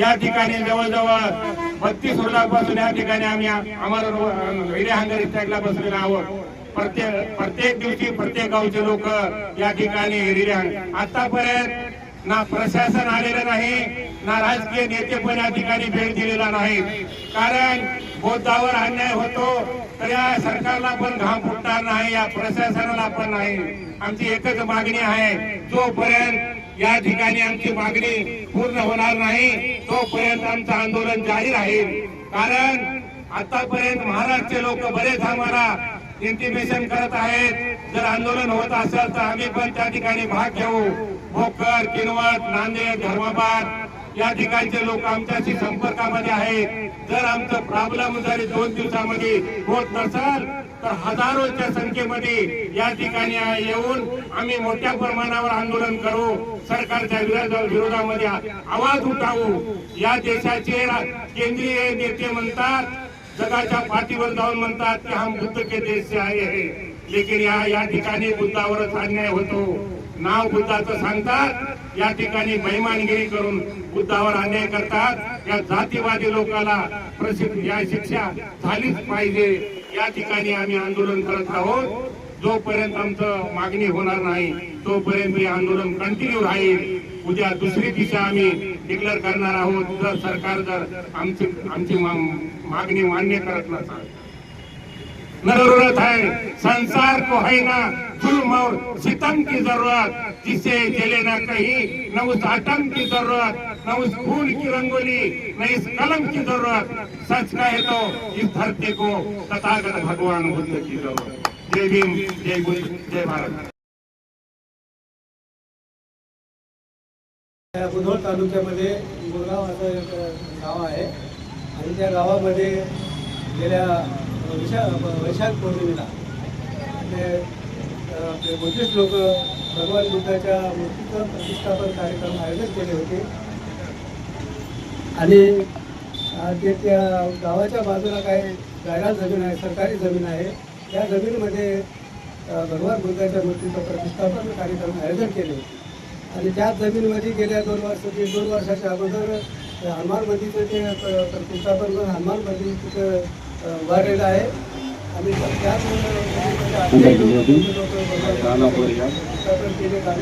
या ठिकाणी जवळजवळ बत्तीस वर्षापासून या ठिकाणी आम्ही आम्हाला हिरे हंगारी स्टॅगला बसलेलो आहोत. प्रत्येक प्रत्येक दिवशी प्रत्येक गावचे लोक या ठिकाणी हिरे आतापर्यंत ना प्रशासन आलेलं नाही ना राजकीय नेते पण या ठिकाणी भेट दिलेला नाही. कारण बोधावर अन्याय होतो तर या सरकारला पण घाम फुटणार नाही या प्रशासनाला पण नाही. आमची एकच मागणी आहे जोपर्यंत या ठिकाणी आमची मागणी पूर्ण होणार नाही. तोपर्यंत आमचं आंदोलन जारी राहील कारण आतापर्यंत महाराष्ट्रचे लोक बरेच आम्हाला इंटिमेशन करत आहेत. जर आंदोलन होत असेल तर आम्ही पण त्या ठिकाणी भाग घेऊ. भोकर किनवट नांदेड धर्माबाद या ठिकाणचे लोक आमच्याशी संपर्कामध्ये आहेत. जर आमचं प्रॉब्लेम जरी दोन दिवसामध्ये होत नसेल तर हजारोच्या संख्येमध्ये या ठिकाणी येऊन आम्ही मोठ्या प्रमाणावर आंदोलन करू. सरकारच्या विरोधामध्ये आवाज उठावू. या देशाचे केंद्रीय नेते म्हणतात जगाच्या पाठीवर जाऊन म्हणतात की हम बुद्ध के देश से आए हैं लेकिन या या ठिकाणी बुद्धावरच अन्याय होतो. नाव बुद्धाचं सांगतात. या ठिकाणी महिमानगिरी करून बुद्धावर अन्याय करतात. या जातीवादी लोकाला प्रसिद्ध या शिक्षा झालीच पाहिजे. या ठिकाणी आम्ही आंदोलन करत आहोत. जोपर्यंत आमचं मागणी होणार नाही तोपर्यंत हे आंदोलन कंटिन्यू राहील. उद्या दुसरी दिशा आम्ही डिक्लेअर करणार आहोत. जर सरकार जर आमची आमची मा- मागणी मान्य करत नसाल. जरूरत आहे. संसार को है ना? जुल्म और सितम की जरूरत जिसे जले ना कहीं न उस आटम की जरूरत न उस खून की रंगोली न इस कलम की जरूरत। सच कहे तो इस धरती को तथागत भगवान बुद्ध की जरूरत। जय भीम जय बुद्ध जय भारत। बुधोळ तालुक्यामध्ये मुरगाव असं एक गाव आहे. आणि त्या गावामध्ये गेल्या वैशा वैशाख पौर्णिमेला आपले बुद्धिस्ट लोक भगवान बुद्धाच्या मूर्तीचं प्रतिष्ठापन कार्यक्रम आयोजित केले होते. आणि ते त्या गावाच्या बाजूला काही जायला जमीन आहे सरकारी जमीन आहे. त्या जमिनीमध्ये भगवान बुद्धाच्या मूर्तीचं प्रतिष्ठापन कार्यक्रम आयोजन केले होते. आणि त्याच जमिनीमध्ये गेल्या दोन वर्ष ते दोन वर्षाच्या अगोदर हनुमान मंदिरचं ते प्रतिष्ठापन करून हनुमान मंदिर तिथं उभारलेलं आहे. आणि त्याच చాలా కోరిక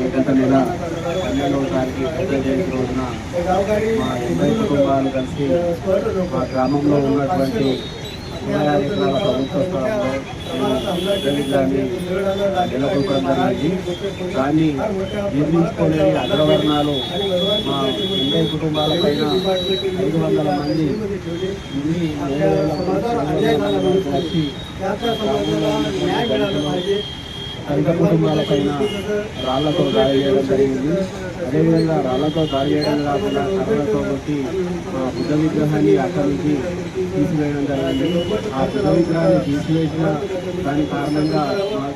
గత నెల పన్నెండవ తారీఖు పెద్ద జయంతి రోజున మా ఎనభై కుటుంబాలు కలిసి మా గ్రామంలో ఉన్నటువంటి కులాల ప్రభుత్వ దాన్ని నిర్మించుకునే అగ్రవర్ణాలు మా ఎనభై కుటుంబాల పైన ఐదు వందల మంది కలిసి రైత కుటుంబాలకైనా రాళ్ళతో దాడి చేయడం జరిగింది. అదేవిధంగా రాళ్ళతో దాడి చేయడం కాకుండా కర్రలతో కొట్టి బుద్ధ విగ్రహాన్ని అక్కడికి తీసివేయడం జరిగింది. ఆ బుద్ధ విగ్రహాన్ని తీసివేసిన దాని కారణంగా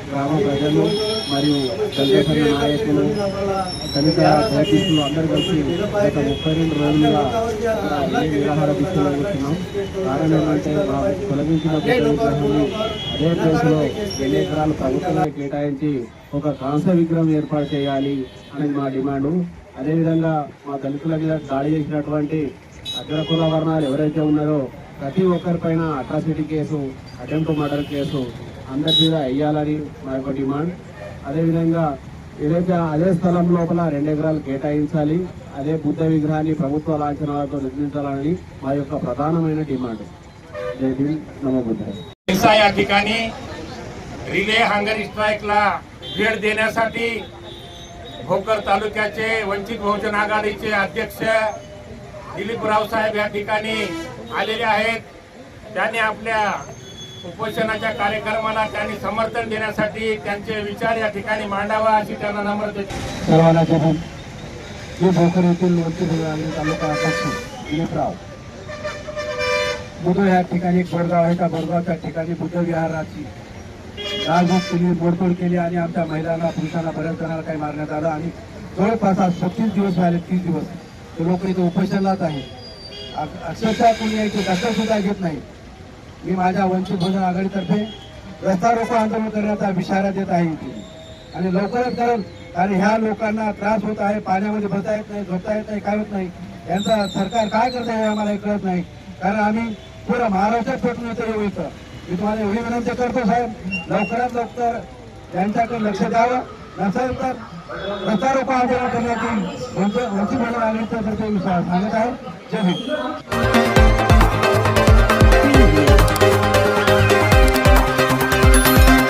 గ్రామ ప్రజలు మరియు దళిత నాయకులు దళిత దళితులు అందరూ కలిసి గత ముప్పై రెండు రోజులుగా ఆ, ఏ విగ్రహాల కారణం ఏంటంటే మా తొలగించిన విగ్రహాన్ని అదే ప్లేస్లో ఎన్ని ఎకరాలు ప్రభుత్వమే కేటాయించి ఒక కాంస విగ్రహం ఏర్పాటు చేయాలి అనేది మా డిమాండ్. అదేవిధంగా మా దళితుల మీద దాడి చేసినటువంటి అగ్రకుల వర్ణాలు ఎవరైతే ఉన్నారో ప్రతి ఒక్కరిపైన atrocity case attempt murder case అందరి మీద వేయాలని మా యొక్క డిమాండ్. అదేవిధంగా ఏదైతే అదే స్థలం లోపల రెండు ఎకరాలు కేటాయించాలి అదే బుద్ధ విగ్రహాన్ని ప్రభుత్వ లాంఛనాలతో నిర్మించాలని మా యొక్క ప్రధానమైన డిమాండ్ జై భీమ్ నమో బుద్ధాయ हिंसा या ठिकाणी रिले हंगरी स्ट्राईकला भेट देण्यासाठी भोकर तालुक्याचे वंचित बहुजन आघाडीचे अध्यक्ष दिलीप रावसाहेब या ठिकाणी आलेले आहेत त्यांनी आपल्या उपोषणाच्या कार्यक्रमाला त्यांनी समर्थन देण्यासाठी त्यांचे विचार या ठिकाणी मांडावा अशी त्यांना नम्र सर्वांना जय मी भोकर येथील तालुका अध्यक्ष दिलीपराव बुद्ध या ठिकाणी एक बडगाव आहे त्या बडगावच्या ठिकाणी बुद्ध विहाराची राजभोग केली केली आणि आमच्या महिलांना पुरुषांना बऱ्याच जणांना काही मारण्यात आलं आणि जवळपास आज सत्तीस दिवस झाले तीस दिवस. ते लोक इथे उपोषणात आहे अक्षरशः कोणी यायचे दखल सुद्धा घेत नाही मी माझ्या वंचित बहुजन आघाडीतर्फे रस्ता रोको आंदोलन करण्याचा इशारा देत आहे इथे. आणि लवकरच कारण कारण ह्या लोकांना त्रास होत आहे पाण्यामध्ये बसता येत नाही झोपता येत नाही काय होत नाही यांचा सरकार काय करत आहे आम्हाला कळत नाही. कारण आम्ही पुरा महाराष्ट्रात फेटून येतो येऊ इथं मी तुम्हाला एवढी विनंती करतो साहेब लवकरात लवकर यांच्याकडे लक्ष द्यावं. नसेल तर प्रत्यारोप आंदोलन करण्यात येईल वंचित वंचित बहुजन आघाडीतर्फे सांगत आहे. जय हिंद.